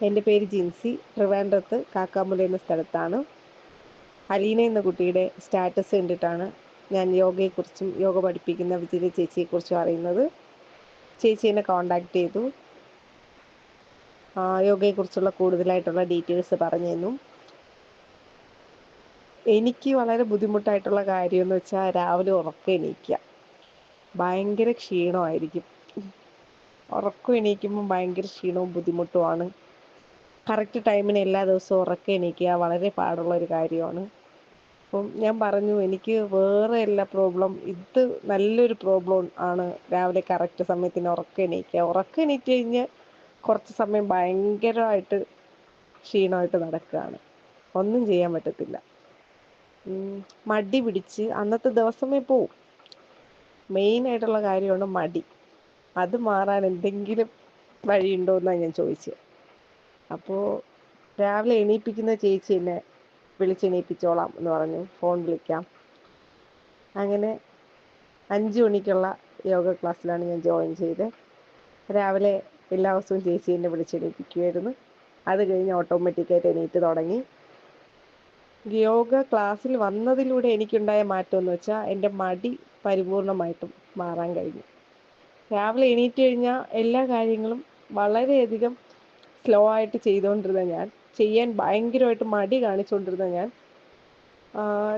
എന്റെ പേര് ജിൻസി. ട്രിവാൻഡ്രത്ത് കാക്കാമുല എന്ന സ്ഥലത്താണ്. അലീന എന്ന കുട്ടിയുടെ സ്റ്റാറ്റസ് കണ്ടിട്ടാണ് ഞാൻ യോഗയെക്കുറിച്ചും യോഗ പഠിപ്പിക്കുന്ന വിജയ ചേച്ചിയെക്കുറിച്ചും അറിയുന്നത്. ചേച്ചി എന്നെ കോണ്ടാക്ട് ചെയ്തു. യോഗയെക്കുറിച്ചുള്ള കൂടുതലായിട്ടുള്ള ഡീറ്റെയിൽസ് പറഞ്ഞു തന്നു എനിക്ക് വളരെ ബുദ്ധിമുട്ടായിട്ടുള്ള കാര്യം എന്ന് വെച്ചാൽ രാവിലെ ഉറക്കം എണീക്കുക ഭയങ്കര ക്ഷീണമായിരിക്കും. ഉറക്കം എണീക്കുമ്പോൾ ഭയങ്കര ക്ഷീണവും ബുദ്ധിമുട്ടുമാണ് കറക്റ്റ് ടൈമിന് എല്ലാ ദിവസവും ഉറക്കം എണീക്കുക വളരെ പാടുള്ള ഒരു കാര്യമാണ്. അപ്പം ഞാൻ പറഞ്ഞു എനിക്ക് വേറെ എല്ലാ പ്രോബ്ലം ഇത് നല്ലൊരു പ്രോബ്ലം ആണ് രാവിലെ കറക്റ്റ് സമയത്തിന് ഉറക്കം എണീക്കുക. ഉറക്കം എണീറ്റ് കഴിഞ്ഞ് കുറച്ച് സമയം ഭയങ്കരമായിട്ട് ക്ഷീണമായിട്ട് നടക്കുകയാണ്. ഒന്നും ചെയ്യാൻ പറ്റത്തില്ല. മടി പിടിച്ച് അന്നത്തെ ദിവസമേ പോവും. മെയിൻ ആയിട്ടുള്ള കാര്യമാണ് മടി. അത് മാറാൻ എന്തെങ്കിലും വഴിയുണ്ടോ എന്നാണ് ഞാൻ ചോദിച്ചത് അപ്പോൾ രാവിലെ എണീപ്പിക്കുന്ന ചേച്ചി എന്നെ വിളിച്ചെണീപ്പിച്ചോളാം എന്ന് പറഞ്ഞു. ഫോൺ വിളിക്കാം. അങ്ങനെ അഞ്ച് മണിക്കുള്ള യോഗ ക്ലാസ്സിലാണ് ഞാൻ ജോയിൻ ചെയ്തത്. രാവിലെ എല്ലാ ദിവസവും ചേച്ചി എന്നെ വിളിച്ചെണീപ്പിക്കുമായിരുന്നു അത് കഴിഞ്ഞ് ഓട്ടോമാറ്റിക്കായിട്ട് എണീറ്റ് തുടങ്ങി. യോഗ ക്ലാസ്സിൽ വന്നതിലൂടെ എനിക്കുണ്ടായ മാറ്റം എന്ന് വെച്ചാൽ എന്റെ മടി പരിപൂർണമായിട്ടും മാറാൻ കഴിഞ്ഞു. രാവിലെ എണീറ്റ് കഴിഞ്ഞാൽ എല്ലാ കാര്യങ്ങളും വളരെയധികം സ്ലോ ആയിട്ട് ചെയ്തുകൊണ്ടിരുന്ന ഞാൻ. ചെയ്യാൻ ഭയങ്കരമായിട്ട് മടി കാണിച്ചുകൊണ്ടിരുന്ന ഞാൻ.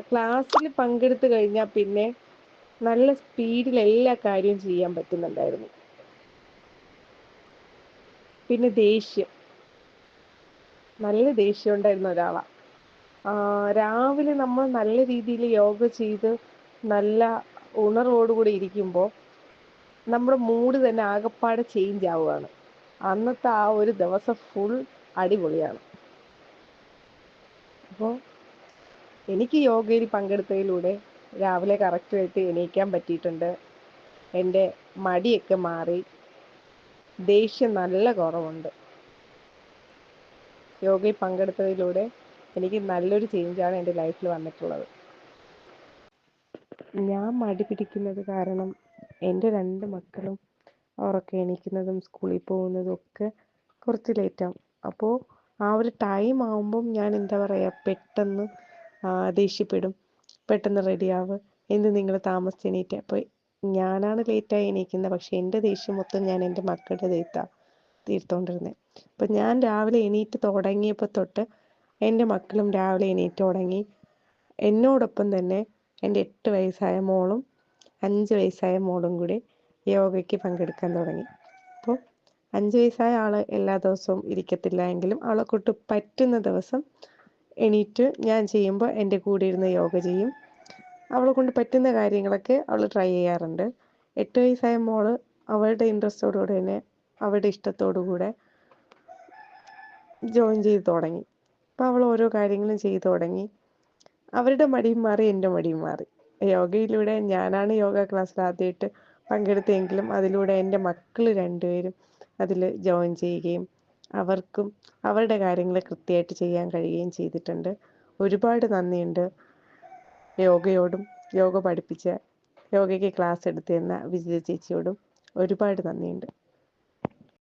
ക്ലാസ്സിൽ പങ്കെടുത്തു കഴിഞ്ഞാൽ പിന്നെ നല്ല സ്പീഡിൽ എല്ലാ കാര്യവും ചെയ്യാൻ പറ്റുന്നുണ്ടായിരുന്നു. പിന്നെ ദേഷ്യം. നല്ല ദേഷ്യം ഉണ്ടായിരുന്ന ഒരാളാണ് രാവിലെ നമ്മൾ നല്ല രീതിയിൽ യോഗ ചെയ്ത് നല്ല ഉണർവോടുകൂടി ഇരിക്കുമ്പോൾ നമ്മുടെ മൂഡ് തന്നെ ആകപ്പാടെ ചേഞ്ച് ആവുകയാണ്. അന്നത്തെ ആ ഒരു ദിവസം ഫുൾ അടിപൊളിയാണ്. അപ്പോൾ എനിക്ക് യോഗയിൽ പങ്കെടുത്തതിലൂടെ രാവിലെ കറക്റ്റായിട്ട് എണീക്കാൻ പറ്റിയിട്ടുണ്ട്. എന്റെ മടിയൊക്കെ മാറി. ദേഷ്യം നല്ല കുറവുണ്ട്. യോഗയിൽ പങ്കെടുത്തതിലൂടെ എനിക്ക് നല്ലൊരു ചേഞ്ചാണ് എന്റെ ലൈഫിൽ വന്നിട്ടുള്ളത്. ഞാൻ മടി പിടിക്കുന്നത് കാരണം എന്റെ രണ്ട് മക്കളും ഉറക്കം എണീക്കുന്നതും സ്കൂളിൽ പോകുന്നതും ഒക്കെ കുറച്ച് ലേറ്റാവും അപ്പോൾ ആ ഒരു ടൈം ആവുമ്പം ഞാൻ എന്താ പറയുക പെട്ടെന്ന് ദേഷ്യപ്പെടും. പെട്ടെന്ന് റെഡിയാവുക എന്ത് നിങ്ങൾ താമസിച്ച് എണീറ്റ്? അപ്പോൾ ഞാനാണ് ലേറ്റായി എണീക്കുന്നത്. പക്ഷേ എന്റെ ദേഷ്യം മൊത്തം ഞാൻ എന്റെ മക്കളുടെ ദേഹത്താണ് തീർത്തുകൊണ്ടിരുന്നത് അപ്പം ഞാൻ രാവിലെ എണീറ്റ് തുടങ്ങിയപ്പോൾ തൊട്ട് എന്റെ മക്കളും രാവിലെ എണീറ്റ് തുടങ്ങി. എന്നോടൊപ്പം തന്നെ എന്റെ എട്ട് വയസ്സായ മോളും അഞ്ച് വയസ്സായ മോളും കൂടി യോഗയ്ക്ക് പങ്കെടുക്കാൻ തുടങ്ങി. അപ്പോൾ അഞ്ച് വയസ്സായ ആൾ എല്ലാ ദിവസവും ഇരിക്കത്തില്ല എങ്കിലും അവളെ കൊണ്ട് പറ്റുന്ന ദിവസം എണീറ്റ് ഞാൻ ചെയ്യുമ്പോൾ എന്റെ കൂടെ ഇരുന്ന് യോഗ ചെയ്യും. അവളെ കൊണ്ട് പറ്റുന്ന കാര്യങ്ങളൊക്കെ അവൾ ട്രൈ ചെയ്യാറുണ്ട്. എട്ട് വയസ്സായ മോൾ അവളുടെ ഇൻട്രസ്റ്റോടുകൂടെ തന്നെ അവളുടെ ഇഷ്ടത്തോടുകൂടെ ജോയിൻ ചെയ്ത് തുടങ്ങി. അപ്പോൾ അവൾ ഓരോ കാര്യങ്ങളും ചെയ്തു തുടങ്ങി. അവരുടെ മടിയും മാറി എന്റെ മടിയും മാറി. യോഗയിലൂടെ ഞാനാണ് യോഗ ക്ലാസ്സിൽ ആദ്യമായിട്ട് പങ്കെടുത്തെങ്കിലും അതിലൂടെ എന്റെ മക്കൾ രണ്ടുപേരും അതിൽ ജോയിൻ ചെയ്യുകയും അവർക്കും അവരുടെ കാര്യങ്ങൾ കൃത്യമായിട്ട് ചെയ്യാൻ കഴിയുകയും ചെയ്തിട്ടുണ്ട്. ഒരുപാട് നന്ദിയുണ്ട് യോഗയോടും യോഗ പഠിപ്പിച്ച യോഗയ്ക്ക് ക്ലാസ് എടുത്തു വിജയ ചേച്ചിയോടും ഒരുപാട് നന്ദിയുണ്ട്.